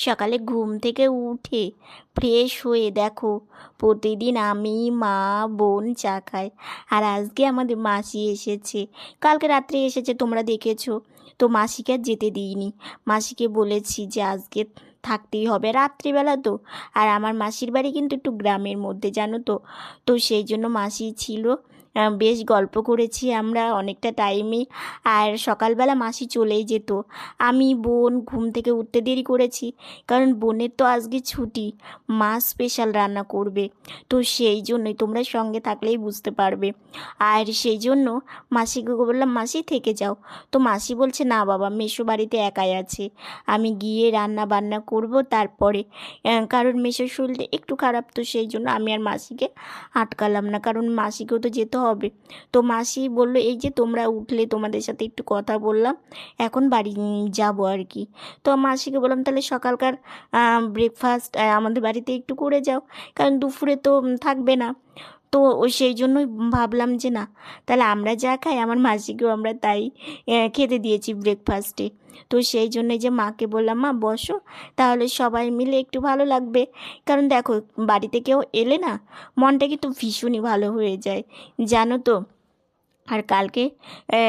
সকালে ঘুম থেকে উঠে ফ্রেশ হয়ে দেখো, প্রতিদিন আমি, মা, বোন চা আর আজকে আমাদের মাসি এসেছে। কালকে রাত্রে এসেছে, তোমরা দেখেছ। তো মাসিকে আর যেতে দিইনি। মাসিকে বলেছি যে আজকে থাকতেই হবে রাত্রিবেলা তো। আর আমার মাসির বাড়ি কিন্তু একটু গ্রামের মধ্যে, জানো তো। তো সেই জন্য মাসি ছিল বেশ গল্প করেছি আমরা অনেকটা টাইমে আর সকালবেলা মাসি চলেই যেত। আমি, বোন ঘুম থেকে উঠতে দেরি করেছি, কারণ বোনের তো আজকে ছুটি, মা স্পেশাল রান্না করবে। তো সেই জন্যই তোমরা সঙ্গে থাকলেই বুঝতে পারবে। আর সেই জন্য মাসিকে বললাম, মাসি, থেকে যাও। তো মাসি বলছে, না বাবা মেশো বাড়িতে একাই আছে। আমি গিয়ে রান্না বান্না করব তারপরে। কারণ মেশোর শরীরটা একটু খারাপ, তো সেই জন্য আমি আর মাসিকে আটকালাম না। কারণ মাসিকেও তো যেতে হবে। তো মাসি বলল, এই যে তোমরা উঠলে, তোমাদের সাথে একটু কথা বললাম। এখন বাড়ি যাব আর কি। তো মাসিকে বললাম, তাহলে সকালকার ব্রেকফাস্ট আমাদের বাড়িতে একটু করে যাও। কারণ দুপুরে তো থাকবে না। তো সেই জন্যই ভাবলাম যে না, তাহলে আমরা যা খাই, আমার মাসিকেও আমরা তাই খেতে দিয়েছি ব্রেকফাস্টে তো সেই জন্যে যে মাকে বললাম, মা, বসো, তাহলে সবাই মিলে একটু ভালো লাগবে। কারণ দেখো, বাড়িতে কেউ এলে না, মনটা কিন্তু ভীষণই ভালো হয়ে যায়। জানো তো আর কালকে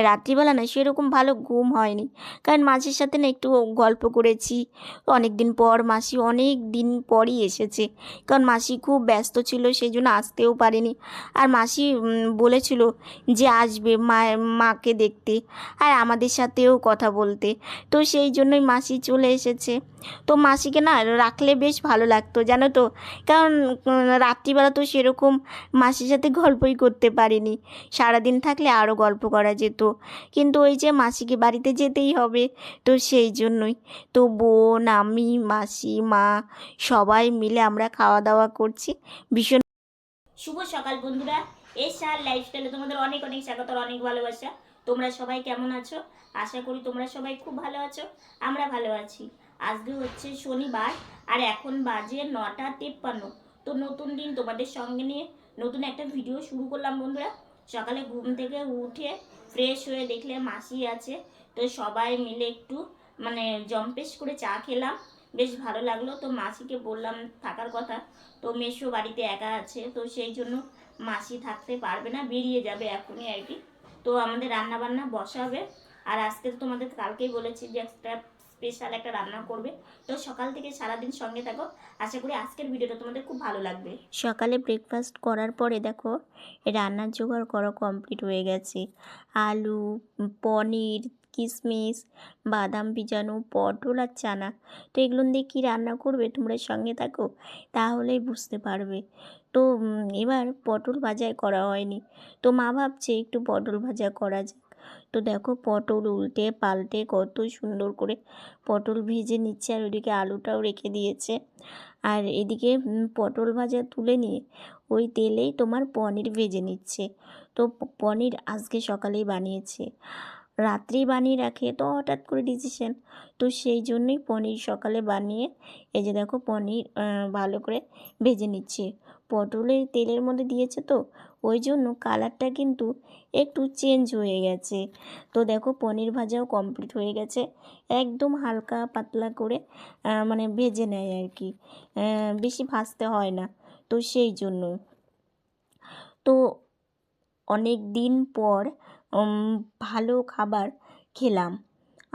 রাত্রিবেলা না সেরকম ভালো ঘুম হয়নি। কারণ মাসির সাথে না একটু গল্প করেছি। অনেক দিন পর মাসি অনেক দিন পরই এসেছে। কারণ মাসি খুব ব্যস্ত ছিল সেই জন্য আসতেও পারেনি। আর মাসি বলেছিল যে আসবে মা, মাকে দেখতে আর আমাদের সাথেও কথা বলতে। তো সেই জন্যই মাসি চলে এসেছে। তো মাসিকে না রাখলে বেশ ভালো লাগতো, জানো তো? কারণ রাত্রিবেলা তো সেরকম মাসির সাথে গল্পই করতে পারিনি। সারাদিন থাকলে আরও গল্প করা যেত। কিন্তু ওই যে মাসিকে বাড়িতে যেতেই হবে, তো সেই জন্যই। তো বোন, আমি, মাসি, মা সবাই মিলে আমরা খাওয়া দাওয়া করছি। ভীষণ শুভ সকাল বন্ধুরা। এস আর লাইফস্টাইলে তোমাদের অনেক অনেক স্বাগত অনেক ভালোবাসা। তোমরা সবাই কেমন আছো? আশা করি তোমরা সবাই খুব ভালো আছো, আমরা ভালো আছি। আজকে হচ্ছে শনিবার আর এখন বাজে নটা তেপ্পান্ন। তো নতুন দিন তোমাদের সঙ্গে নিয়ে নতুন একটা ভিডিও শুরু করলাম বন্ধুরা। সকালে ঘুম থেকে উঠে ফ্রেশ হয়ে দেখলে মাসি আছে। তো সবাই মিলে একটু মানে জম্পেশ করে চা খেলাম। বেশ ভালো লাগল। তো মাসিকে বললাম থাকার কথা। তো মেশো বাড়িতে একা আছে। তো সেই জন্য মাসি থাকতে পারবে না বেরিয়ে যাবে এখনই আর কি। তো আমাদের রান্না বান্না বসাবে। আর আজকে তো তোমাদের কালকেই বলেছি যে একটা স্পেশাল একটা রান্না করবে। তো সকাল থেকে সারাদিন সঙ্গে থাকো। আশা করি আজকের ভিডিওটা তোমাদের খুব ভালো লাগবে। সকালে ব্রেকফাস্ট করার পরে দেখো, রান্নার জোগাড় করা কমপ্লিট হয়ে গেছে। আলু, পনির কিশমিশ বাদাম ভিজানো, পটল আর চানা। তো এগুলো দিয়ে কী রান্না করবে তোমরা সঙ্গে থাকো, তাহলেই বুঝতে পারবে। তো এবার পটল ভাজাই করা হয়নি। তো মা ভাবছে একটু পটল ভাজা করা যাক। তো দেখো পটল উল্টে পাল্টে কত সুন্দর করে পটল ভেজে নিচ্ছে আর ওদিকে আলুটাও রেখে দিয়েছে। আর এদিকে পটল ভাজা তুলে নিয়ে ওই তেলেই তোমার পনির ভেজে নিচ্ছে। তো পনির আজকে সকালেই বানিয়েছে। রাত্রি বানিয়ে রাখে তো হঠাৎ করে ডিসিশন তো সেই জন্যই পনির সকালে বানিয়ে এই যে দেখো পনির ভালো করে ভেজে নিচ্ছে। পটলের তেলের মধ্যে দিয়েছে তো ওই জন্য কালারটা কিন্তু একটু চেঞ্জ হয়ে গেছে। তো দেখো পনির ভাজাও কমপ্লিট হয়ে গেছে। একদম হালকা পাতলা করে মানে ভেজে নেয় আর কি। বেশি ভাজতে হয় না। তো সেই জন্য। তো অনেক দিন পর ভালো খাবার খেলাম।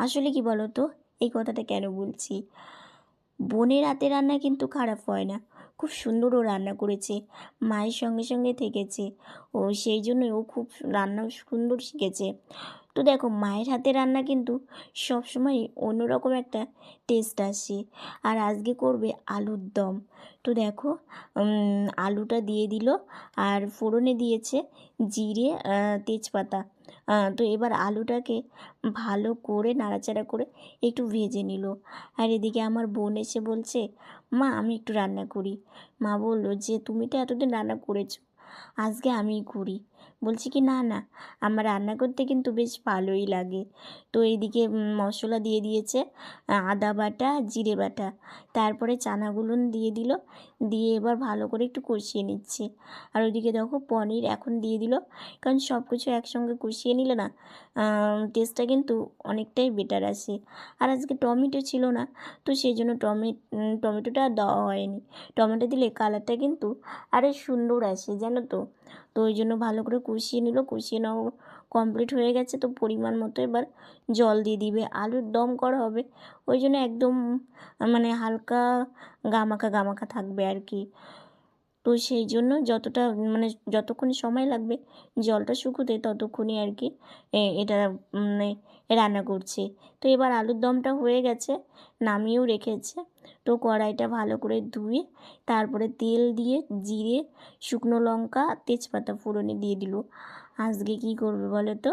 আসলে কি বলো তো এই কথাটা কেন বলছি? বোনের হাতে রান্না কিন্তু খারাপ হয় না। খুব সুন্দর ও রান্না করেছে। মায়ের সঙ্গে সঙ্গে থেকেছে। ও সেই জন্যই ও খুব রান্না সুন্দর শিখেছে। তো দেখো, মায়ের হাতে রান্না কিন্তু সবসময় অন্যরকম একটা টেস্ট আসে। আর আজকে করবে আলুর দম। তো দেখো আলুটা দিয়ে দিল আর ফোড়নে দিয়েছে জিরে তেজপাতা। তো এবার আলুটাকে ভালো করে নাড়াচাড়া করে একটু ভেজে নিল। আর এদিকে আমার বোন এসে বলছে মা, আমি একটু রান্না করি। মা বলল, যে তুমি তো এতদিন রান্না করেছ, আজকে আমিই করি। বলছি কি, না না, আমার রান্না করতে কিন্তু বেশ ভালোই লাগে। তো এইদিকে মশলা দিয়ে দিয়েছে আদা বাটা, জিরে বাটা। তারপরে চানাগুলো দিয়ে দিল, দিয়ে এবার ভালো করে একটু কষিয়ে নিচ্ছে। আর ওইদিকে দেখো পনির এখন দিয়ে দিল, কারণ সব কিছু একসঙ্গে কষিয়ে নিলে না টেস্টটা কিন্তু অনেকটাই বেটার আসে। আর আজকে টমেটো ছিল না, তো সেই জন্য টমে টমেটোটা দেওয়া হয়নি। টমেটো দিলে কালারটা কিন্তু আরও সুন্দর আসে, জানো তো? তো ওই জন্য ভালো করে কষিয়ে নিল। কষিয়ে নেওয়া কমপ্লিট হয়ে গেছে। তো পরিমাণ মতো এবার জল দিয়ে দিবে। আলুর দম করা হবে। ওই জন্য একদম মানে হালকা গামাখা গামাখা থাকবে আর কি। তো সেই জন্য যতটা মানে যতক্ষণ সময় লাগবে, জলটা শুকোতে ততক্ষণই আর কি এটা মানে রান্না করছে। তো এবার আলুর দমটা হয়ে গেছে, নামিয়েও রেখেছে। তো কড়াইটা ভালো করে ধুয়ে, তারপরে তেল দিয়ে জিরে, শুকনো লঙ্কা, তেজপাতা ফোড়নে দিয়ে দিল। আজকে কি করবে বলো তো?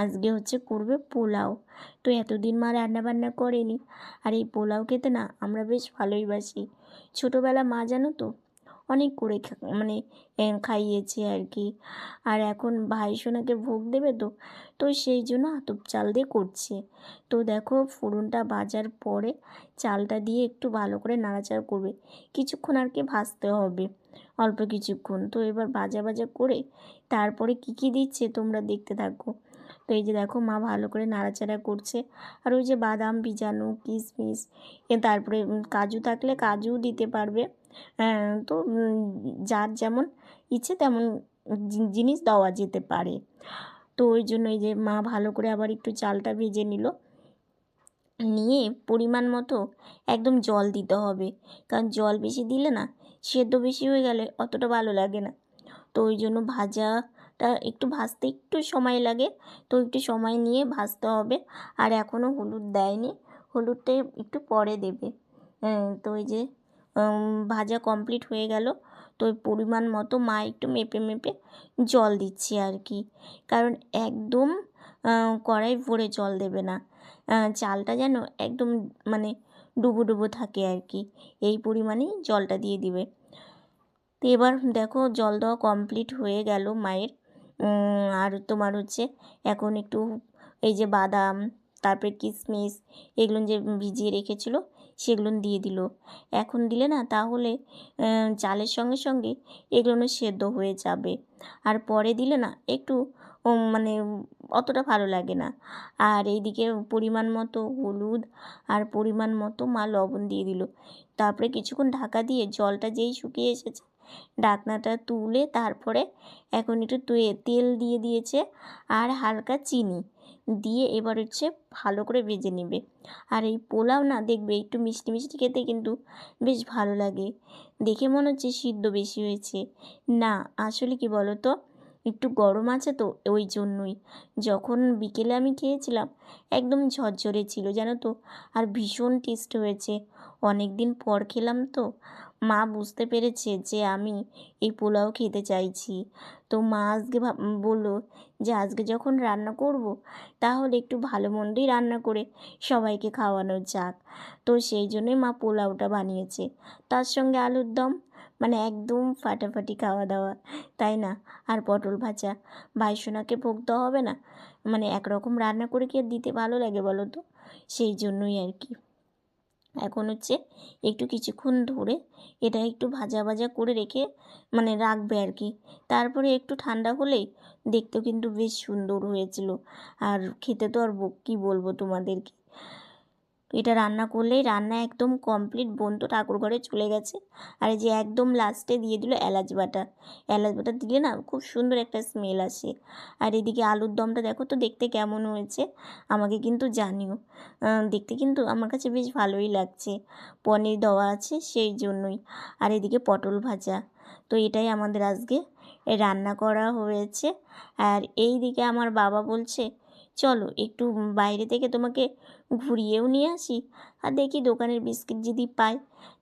আজকে হচ্ছে করবে পোলাও। তো এতদিন মা রান্না বান্না করেনি, আর এই পোলাও খেতে না আমরা বেশ ভালোই বাসি। ছোটোবেলা মা জানো তো অনেক করে মানে খাইয়েছে আর কি আর এখন ভাই সোনাকে ভোগ দেবে তো তো সেই জন্য আতপ চাল দিয়ে করছে। তো দেখো ফোড়নটা ভাজার পরে চালটা দিয়ে একটু ভালো করে নাড়াচাড়া করবে। কিছুক্ষণ আর কি ভাজতে হবে, অল্প কিছুক্ষণ। তো এবার ভাজা ভাজা করে তারপরে কী কী দিচ্ছে তোমরা দেখতে থাকো। তো এই যে দেখো মা ভালো করে নাড়াচাড়া করছে। আর ওই যে বাদাম ভিজানো কিশমিশ তারপরে কাজু থাকলে কাজু দিতে পারবে। হ্যাঁ, তো যার যেমন ইচ্ছে তেমন জিনিস দেওয়া যেতে পারে। তো ওই জন্য এই যে মা ভালো করে আবার একটু চালটা ভেজে নিল। নিয়ে পরিমাণ মতো একদম জল দিতে হবে। কারণ জল বেশি দিলে না সেদ্ধ বেশি হয়ে গেলে অতটা ভালো লাগে না। তো ওই জন্য ভাজাটা একটু ভাজতে একটু সময় লাগে। তো একটু সময় নিয়ে ভাজতে হবে। আর এখনও হলুদ দেয়নি। হলুদটা একটু পরে দেবে। হ্যাঁ, তো ওই যে ভাজা কমপ্লিট হয়ে গেল। তো পরিমাণ মতো মা একটু মেপে মেপে জল দিচ্ছি আর কি। কারণ একদম কড়াই ভরে জল দেবে না। চালটা যেন একদম মানে ডুবো ডুবো থাকে আর কি। এই পরিমাণেই জলটা দিয়ে দিবে। তো এবার দেখো জল দেওয়া কমপ্লিট হয়ে গেল মায়ের। আর তোমার হচ্ছে এখন একটু এই যে বাদাম, তারপরে কিশমিশ এগুলো যে ভিজিয়ে রেখেছিল, সেগুলো দিয়ে দিল। এখন দিলে না তাহলে চালের সঙ্গে সঙ্গে এগুলো সেদ্ধ হয়ে যাবে। আর পরে দিলে না একটু মানে অতটা ভালো লাগে না। আর এইদিকে পরিমাণ মতো হলুদ আর পরিমাণ মতো মা লবণ দিয়ে দিল। তারপরে কিছুক্ষণ ঢাকা দিয়ে জলটা যেই শুকিয়ে এসেছে, ঢাকনাটা তুলে তারপরে এখন একটু তেল দিয়ে দিয়েছে আর হালকা চিনি দিয়ে এবার হচ্ছে ভালো করে ভেজে নেবে। আর এই পোলাও না দেখবে একটু মিষ্টি মিষ্টি খেতে কিন্তু বেশ ভালো লাগে। দেখে মনে হচ্ছে সিদ্ধ বেশি হয়েছে। না, আসলে কি বলো তো একটু গরম আছে তো, ওই জন্যই। যখন বিকেলে আমি খেয়েছিলাম, একদম ঝরঝরে ছিল, জানো তো? আর ভীষণ টেস্ট হয়েছে। অনেক দিন পর খেলাম তো, মা বুঝতে পেরেছে যে আমি এই পোলাও খেতে চাইছি। তো মা আজকে বলল যে আজকে যখন রান্না করব, তাহলে একটু ভালো মন্দই রান্না করে সবাইকে খাওয়ানো যাক। তো সেই জন্যই মা পোলাওটা বানিয়েছে। তার সঙ্গে আলুর দম মানে একদম ফাটাফাটি খাওয়া দাওয়া তাই না? আর পটল ভাজা ভাইসোনাকে ভোগ দেওয়া হবে না? মানে একরকম রান্না করে কি দিতে ভালো লাগে বলো তো? সেই জন্যই আর কি। এখন হচ্ছে একটু কিছুক্ষণ ধরে এটা একটু ভাজা ভাজা করে রেখে মানে রাখবে আর কি। তারপরে একটু ঠান্ডা হলেই দেখতেও কিন্তু বেশ সুন্দর হয়েছিল। আর খেতে তো আর কী বলব তোমাদেরকে? এটা রান্না করলেই রান্না একদম কমপ্লিট বোন তো ঠাকুর ঘরে চলে গেছে। আর যে একদম লাস্টে দিয়ে দিল এলাচ বাটা। এলাচ বাটা দিলে না খুব সুন্দর একটা স্মেল আসে। আর এদিকে আলুর দমটা দেখো তো দেখতে কেমন হয়েছে, আমাকে কিন্তু জানিও। দেখতে কিন্তু আমার কাছে বেশ ভালোই লাগছে। পনির দেওয়া আছে সেই জন্যই। আর এদিকে পটল ভাজা। তো এটাই আমাদের আজকে রান্না করা হয়েছে। আর এই দিকে আমার বাবা বলছে চলো একটু বাইরে থেকে তোমাকে ঘুরিয়েও নিয়ে আসি। আর দেখি দোকানের বিস্কিট যদি পাই।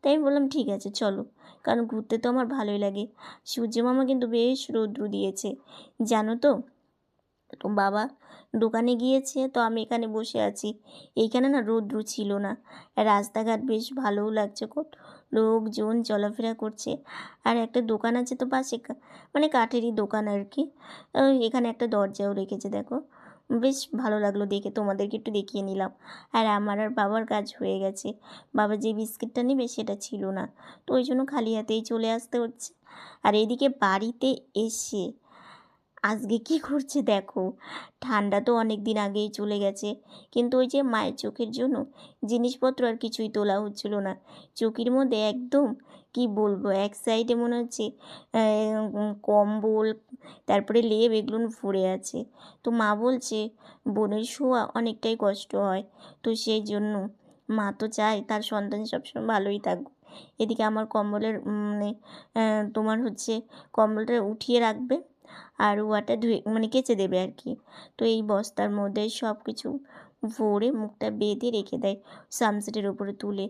তাই আমি বললাম, ঠিক আছে, চলো। কারণ ঘুরতে তো আমার ভালোই লাগে। সূর্য মামা কিন্তু বেশ রৌদ্র দিয়েছে, জানো তো? বাবা দোকানে গিয়েছে, তো আমি এখানে বসে আছি। এইখানে না রৌদ্র ছিল না। রাস্তাঘাট বেশ ভালোও লাগছে, কত লোকজন চলাফেরা করছে। আর একটা দোকান আছে তো পাশে মানে কাঠেরই দোকান আর কি। এখানে একটা দরজাও রেখেছে, দেখো। বেশ ভালো লাগল দেখে, তোমাদেরকে একটু দেখিয়ে নিলাম। আর আমার আর বাবার কাজ হয়ে গেছে। বাবা যে বিস্কিটটা নেবে সেটা ছিল না। তো ওই জন্য খালি হাতেই চলে আসতে হচ্ছে। আর এদিকে বাড়িতে এসে আজকে কি করছে দেখো? ঠান্ডা তো অনেক দিন আগেই চলে গেছে। কিন্তু ওই যে মায়ের চোখের জন্য জিনিসপত্র আর কিছুই তোলা হচ্ছিল না। চোখের মধ্যে একদম কি বলব? এক সাইডে মনে হচ্ছে কম্বল, তারপরে লেপ এগুলো ভরে আছে। তো মা বলছে, বোনের শোয়া অনেকটাই কষ্ট হয়। তো সেই জন্য মা তো চায় তার সন্তান সবসময় ভালোই থাকুক। এদিকে আমার কম্বলের মানে তোমার হচ্ছে কম্বলটা উঠিয়ে রাখবে আর ওয়াটা ধুয়ে মানে কেচে দেবে আর কি। তো এই বস্তার মধ্যে সব কিছু ভরে মুখটা বেঁধে রেখে দেয় সানসেটের ওপরে তুলে।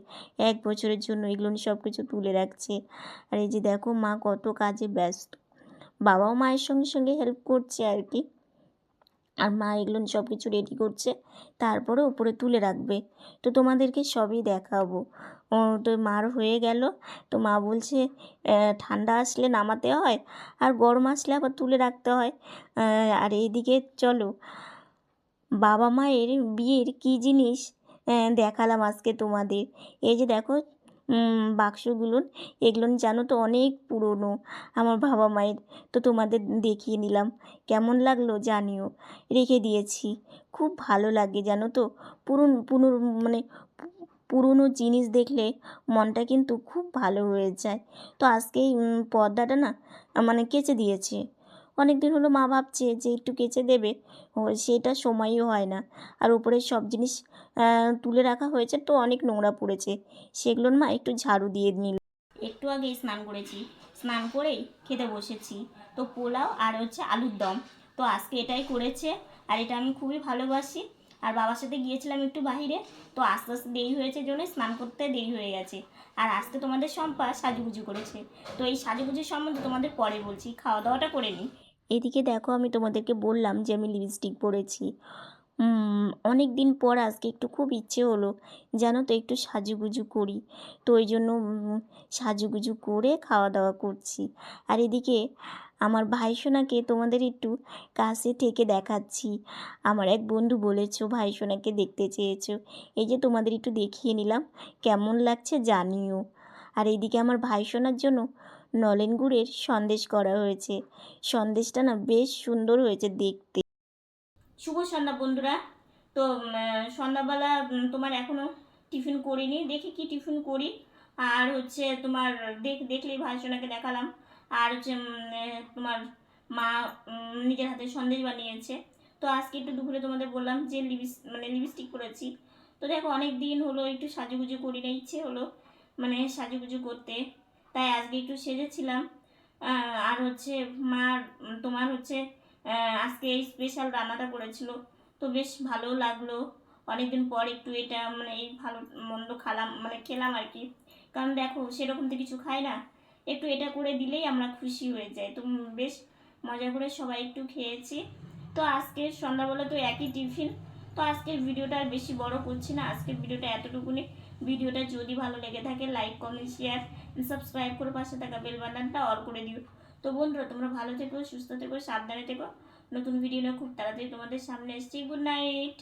এক বছরের জন্য এগুলো সব কিছু তুলে রাখছে। আর এই যে দেখো মা কত কাজে ব্যস্ত। বাবাও মায়ের সঙ্গে সঙ্গে হেল্প করছে আর কি। আর মা এগুলো সব কিছু রেডি করছে। তারপরে উপরে তুলে রাখবে। তো তোমাদেরকে সবই দেখাবো। তো মার হয়ে গেল। তো মা বলছে ঠান্ডা আসলে নামাতে হয়? আর গরম আসলে আবার তুলে রাখতে হয়? আর এইদিকে চলো। বাবা মায়ের বিয়ের কী জিনিস দেখালাম আজকে তোমাদের। এই যে দেখো বাক্সগুলো, এগুলো জানো তো অনেক পুরনো, আমার বাবা মায়ের তো তোমাদের দেখিয়ে নিলাম, কেমন লাগল জানিও, রেখে দিয়েছি। খুব ভালো লাগে জানো তো, পুরন, পুরনো মানে পুরনো জিনিস দেখলে মনটা কিন্তু খুব ভালো হয়ে যায়। তো আজকে এই পর্দাটা না মানে কেচে দিয়েছে। অনেক দিন হলো মা ভাবছে যে একটু কেচে দেবে। সেটা সময়ও হয় না। আর উপরে সব জিনিস তুলে রাখা হয়েছে তো অনেক নোংরা পড়েছে। সেগুলোর মা একটু ঝাড়ু দিয়ে নিল। একটু আগেই স্নান করেছি। স্নান করেই খেতে বসেছি। তো পোলাও আর হচ্ছে আলুর দম। তো আজকে এটাই করেছে আর এটা আমি খুবই ভালোবাসি। আর বাবার সাথে গিয়েছিলাম একটু বাইরে তো আস্তে আস্তে দেরি হয়েছে জন্য স্নান করতে দেরি হয়ে গেছে। আর আজকে তোমাদের সম্পা সাজুগুজু করেছে। তো এই সাজুগুজুর সম্বন্ধে তোমাদের পরে বলছি। খাওয়া দাওয়াটা করে নিই। এদিকে দেখো আমি তোমাদেরকে বললাম যে আমি লিপস্টিক পরেছি। অনেক দিন পর আজকে একটু খুব ইচ্ছে হলো, জানো তো একটু সাজুগুজু করি। তো ওই জন্য সাজুগুজু করে খাওয়া দাওয়া করছি। আর এদিকে আমার ভাইসোনাকে তোমাদের একটু কাছে থেকে দেখাচ্ছি। আমার এক বন্ধু বলেছ ভাইসোনাকে দেখতে চেয়েছো। এই যে তোমাদের একটু দেখিয়ে নিলাম, কেমন লাগছে জানিও। আর এইদিকে আমার ভাইসোনার জন্য নলেন গুড়ের সন্দেশ করা হয়েছে। সন্দেশটা না বেশ সুন্দর হয়েছে দেখতে। শুভ সন্ধ্যা বন্ধুরা। তো সন্ধ্যাবেলা তোমার এখনও টিফিন করিনি। দেখি কি টিফিন করি। আর হচ্ছে তোমার দেখ, দেখলেই ভাই সোনাকে দেখালাম। আর হচ্ছে তোমার মা নিজের হাতে সন্দেশ বানিয়েছে। তো আজকে একটু দুপুরে তোমাদের বললাম যে লিপস মানে লিপস্টিক করেছি তো দেখো অনেক দিন হলো একটু সাজুগুজু করি না, ইচ্ছে হলো মানে সাজুগুজু করতে। তাই আজকে একটু সেজেছিলাম। আর হচ্ছে মার, তোমার হচ্ছে আজকে এই স্পেশাল রান্নাটা করেছিল। তো বেশ ভালো লাগল। অনেকদিন পর একটু এটা মানে এই ভালো মন্দ খালাম মানে খেলাম আর কি। কারণ দেখো, সেরকম তো কিছু খাই না। একটু এটা করে দিলেই আমরা খুশি হয়ে যাই। তো বেশ মজা করে সবাই একটু খেয়েছি। তো আজকের সন্ধ্যাবেলা তো একই টিফিন। তো আজকের ভিডিওটা আর বেশি বড় করছি না। আজকের ভিডিওটা এতটুকুনি। ভিডিওটা যদি ভালো লেগে থাকে লাইক কমেন্ট শেয়ার সাবস্ক্রাইব করে পাশে থাকা বেল বাটনটা অল করে দিও। তো বন্ধুরা, তোমরা ভালো থেকো, সুস্থ থেকো, সাবধানে থেকো। নতুন ভিডিও নিয়ে খুব তাড়াতাড়ি তোমাদের সামনে এসছি। Good night